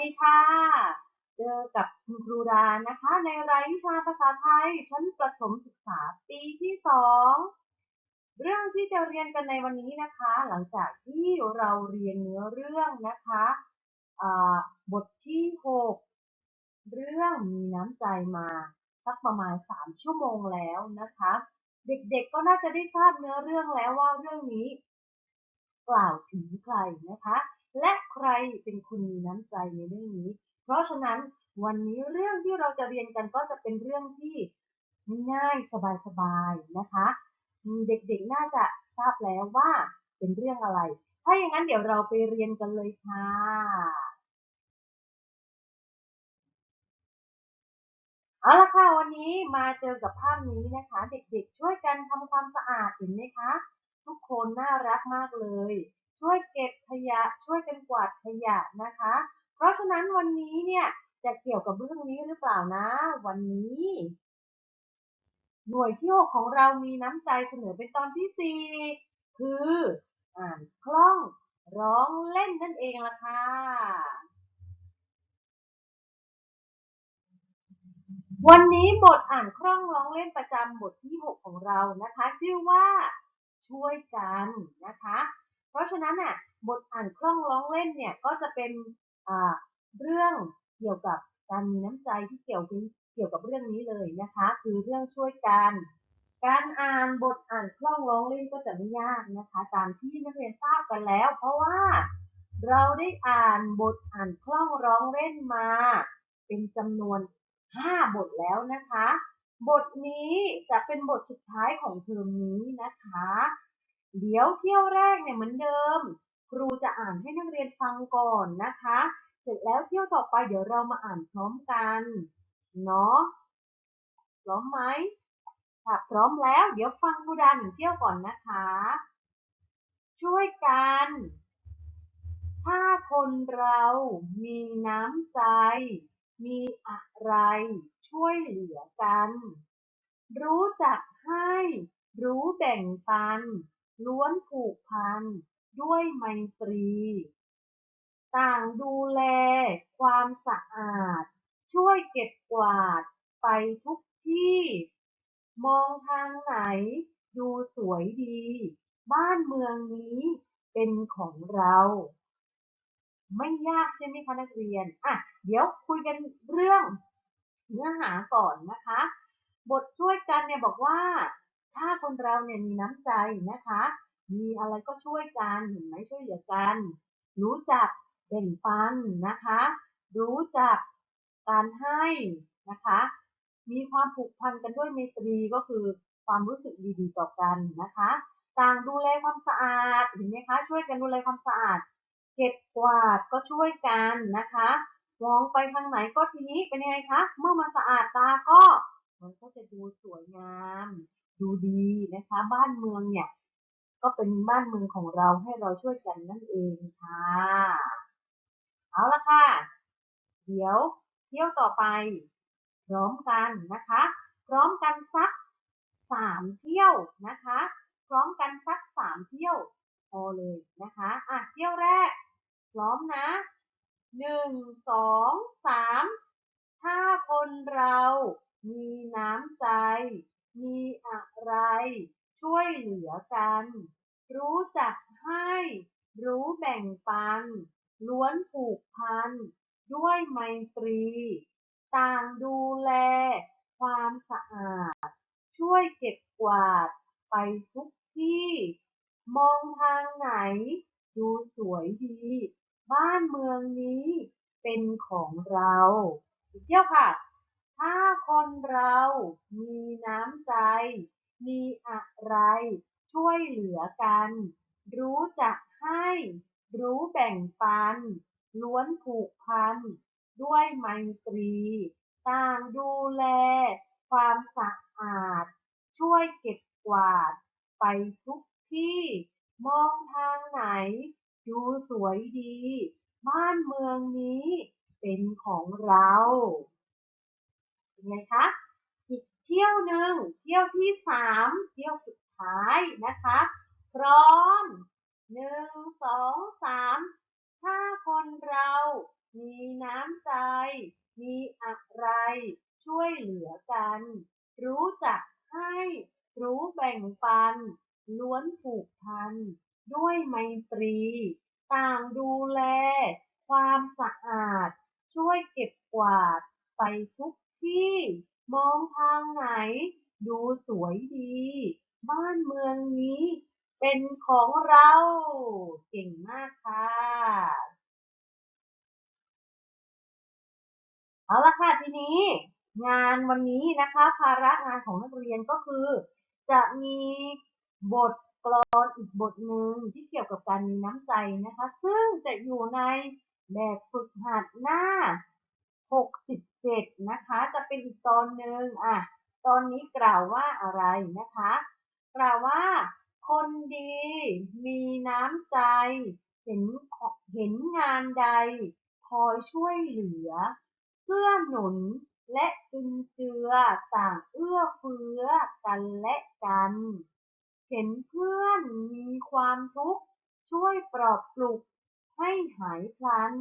ดีค่ะ เจอกับคุณครูดานะคะ ในรายวิชาภาษาไทยชั้นประถมศึกษาปีที่สองเรื่องที่จะเรียนกันในวันนี้นะคะ หลังจากที่เราเรียนเนื้อเรื่องนะคะบทที่หกเรื่องมีน้ำใจมาสักประมาณสามชั่วโมงแล้วนะคะ เด็กๆก็น่าจะได้ทราบเนื้อเรื่องแล้วว่าเรื่องนี้ กล่าวถึงใครนะคะ และใครเป็นคนมีน้ำใจในเรื่องนี้ เพราะฉะนั้นวันนี้เรื่องที่เราจะเรียนกันก็จะเป็นเรื่องที่ง่ายสบายๆนะคะ เด็กๆน่าจะทราบแล้วว่าเป็นเรื่องอะไร ถ้าอย่างนั้นเดี๋ยวเราไปเรียนกันเลยค่ะเอาละค่ะวันนี้มาเจอกับภาพนี้นะคะ เด็กๆช่วยกันทำความสะอาดเห็นไหมคะ ทุกคนน่ารักมากเลย ช่วยเก็บขยะ ช่วยกันกวาดขยะนะคะ เพราะฉะนั้นวันนี้เนี่ยจะเกี่ยวกับเรื่องนี้หรือเปล่านะ วันนี้ หน่วยที่ 6 ของเรามีน้ำใจเสนอเป็นตอนที่ 4 คืออ่านคล่องร้องเล่นนั่นเองล่ะค่ะวันนี้บทอ่านคล่องร้องเล่นประจำบทที่ 6 ของเรานะคะ ชื่อว่าช่วยกันนะคะ เพราะฉะนั้นน่ะบทอ่านคล่องร้องเล่นเนี่ยก็จะเป็นเรื่องเกี่ยวกับการมีน้ำใจที่เกี่ยวเกี่ยวกับเรื่องนี้เลยนะคะ คือเรื่องช่วยกันการอ่านบทอ่านคล่องร้องเล่นก็จะไม่ยากนะคะตามที่นักเรียนทราบกันแล้ว เพราะว่าเราได้อ่านบทอ่านคล่องร้องเล่นมา เป็นจำนวน 5 บทแล้วนะคะ บทนี้จะเป็นบทสุดท้ายของเทอมนี้นะคะ เดี๋ยวเที่ยวแรกเนี่ยเหมือนเดิม ครูจะอ่านให้นักเรียนฟังก่อนนะคะ เสร็จแล้วเที่ยวต่อไปเดี๋ยวเรามาอ่านพร้อมกันเนาะพร้อมไหมถ้าพร้อมแล้ว เดี๋ยวฟังครูดาหนึ่งเที่ยวก่อนนะคะ ช่วยกัน ถ้าคนเรามีน้ำใจ มีอะไร ช่วยเหลือกัน รู้จักให้ รู้แบ่งปัน ล้วนผูกพันด้วยไมตรี ต่างดูแลความสะอาด ช่วยเก็บกวาดไปทุกที่ มองทางไหนดูสวยดี บ้านเมืองนี้เป็นของเรา ไม่ยากใช่ไหมคะนักเรียน อะ เดี๋ยวคุยกันเรื่องเนื้อหาก่อนนะคะ บทช่วยกันเนี่ยบอกว่า ถ้าคนเราเนี่ยมีน้ำใจนะคะ มีอะไรก็ช่วยกันเห็นไหมช่วยเหลือกัน รู้จักแบ่งปันนะคะ รู้จักการให้นะคะ มีความผูกพันกันด้วยไมตรีก็คือความรู้สึกดีๆต่อกันนะคะ ต่างดูแลความสะอาดเห็นไหมคะ ช่วยกันดูแลความสะอาด เก็บกวาดก็ช่วยกันนะคะมองไปทางไหนก็ทีนี้เป็นยังไงคะ เมื่อมันสะอาดตาก็ มันก็จะดูสวยงาม ดูดีนะคะ บ้านเมืองเนี่ย ก็เป็นบ้านเมืองของเราให้เราช่วยกันนั่นเองค่ะเอาละค่ะ เดี๋ยวเที่ยวต่อไป พร้อมกันนะคะ พร้อมกันสักสามเที่ยวนะคะ พร้อมกันสักสามเที่ยวพอเลยนะคะอะเที่ยวแรก พร้อมนะหนึ่งสองสามถ้าคนเรามีน้ำใจ มีอะไร ช่วยเหลือกัน รู้จักให้ รู้แบ่งปัน ล้วนผูกพัน ด้วยไมตรี ต่างดูแล ความสะอาด ช่วยเก็บกวาดไปทุกที่ มองทางไหน ดูสวยดี บ้านเมืองนี้เป็นของเรา เที่ยวค่ะ ถ้าคนเรามีน้ำใจ มีอะไร ช่วยเหลือกัน รู้จักให้ รู้แบ่งปัน ล้วนผูกพัน ด้วยไมตรี ต่างดูแล ความสะอาด ช่วยเก็บกวาด ไปทุกที่ มองทางไหน ดูสวยดี บ้านเมืองนี้เป็นของเรา เป็นไงคะอีกเที่ยวหนึ่งเที่ยวที่สามเที่ยวสุดท้ายนะคะ พร้อมหนึ่งสองสามถ้าคนเรา มีน้ำใจ มีอะไร ช่วยเหลือกัน รู้จักให้ รู้แบ่งปัน ล้วนผูกพัน ด้วยไมตรี ต่างดูแล ความสะอาด ช่วยเก็บกวาดไปทุก ที่มองทางไหนดูสวยดี บ้านเมืองนี้เป็นของเรา เก่งมากค่ะ เอาละค่ะทีนี้ งานวันนี้นะคะ ภาระงานของนักเรียนก็คือ จะมีบทกลอนอีกบทหนึ่งที่เกี่ยวกับการมีน้ำใจนะคะ ซึ่งจะอยู่ในแบบฝึกหัดหน้า 67นะคะ จะเป็นอีกตอนหนึ่งอะ ตอนนี้กล่าวว่าอะไรนะคะ กล่าวว่า คนดีมีน้ำใจ เห็นเห็นงานใด คอยช่วยเหลือเกื้อหนุนและจุนเจือต่างเอื้อเฟื้อกันและกัน เห็นเพื่อนมีความทุกข์ช่วยปลอบปลุกให้หายพลัน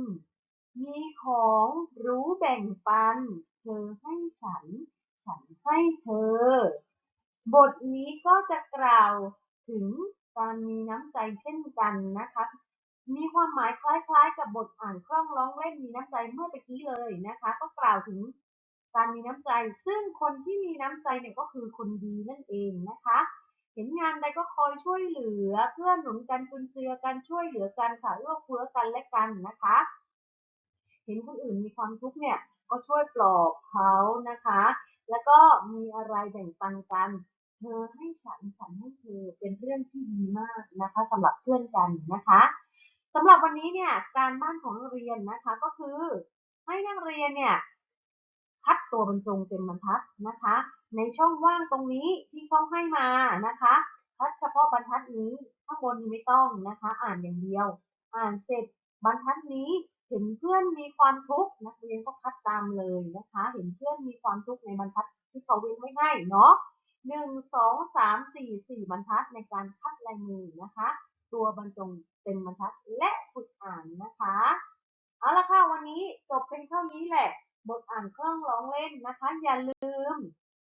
มีของรู้แบ่งปัน เธอให้ฉัน ฉันให้เธอ บทนี้ก็จะกล่าวถึงการมีน้ำใจเช่นกันนะคะมีความหมายคล้ายๆ กับบทอ่านคล่องร้องเล่นมีน้ำใจเมื่อตะกี้เลยนะคะ ก็กล่าวถึงการมีน้ำใจ ซึ่งคนที่มีน้ำใจเนี่ยก็คือคนดีนั่นเองนะคะ เห็นงานใดก็คอยช่วยเหลือเพื่อหนุนกันจุนเจือกันช่วยเหลือกันค่ะเอื้อเฟื้อกันและกันนะคะ เห็นคนอื่นมีความทุกข์เนี่ยก็ช่วยปลอบเขานะคะ แล้วก็มีอะไรแบ่งปันกัน เธอให้ฉันฉันให้เธอเป็นเรื่องที่ดีมากนะคะสำหรับเพื่อนกันนะคะสำหรับวันนี้เนี่ยการบ้านของนักเรียนนะคะก็คือให้นักเรียนเนี่ยคัดตัวบรรจงเต็มบรรทัดนะคะ ในช่องว่างตรงนี้ที่เขาให้มานะคะคัดเฉพาะบรรทัดนี้ข้างบนไม่ต้องนะคะ อ่านอย่างเดียว อ่านเสร็จบรรทัดนี้ เห็นเพื่อนมีความทุกข์นักเรียนก็คัดตามเลยนะคะ เห็นเพื่อนมีความทุกข์ในบรรทัดที่เขาเว้นไว้ให้เนาะหนึ่งสองสามสี่สี่บรรทัดในการคัดลายมือนะคะ ตัวบรรจงเป็นบรรทัดและฝึกอ่านนะคะเอาละค่ะวันนี้จบเพียงเท่านี้แหละ บทอ่านคล่องร้องเล่นนะคะ อย่าลืม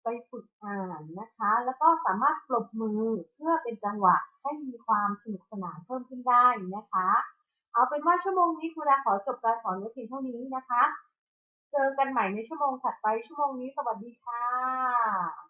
ไปฝึกอ่านนะคะ แล้วก็สามารถปรบมือเพื่อเป็นจังหวะให้มีความสนุกสนานเพิ่มขึ้นได้นะคะ เอาเป็นว่าชั่วโมงนี้ครูดาขอจบการสอนไว้เพียงเท่านี้นะคะ เจอกันใหม่ในชั่วโมงถัดไปชั่วโมงนี้สวัสดีค่ะ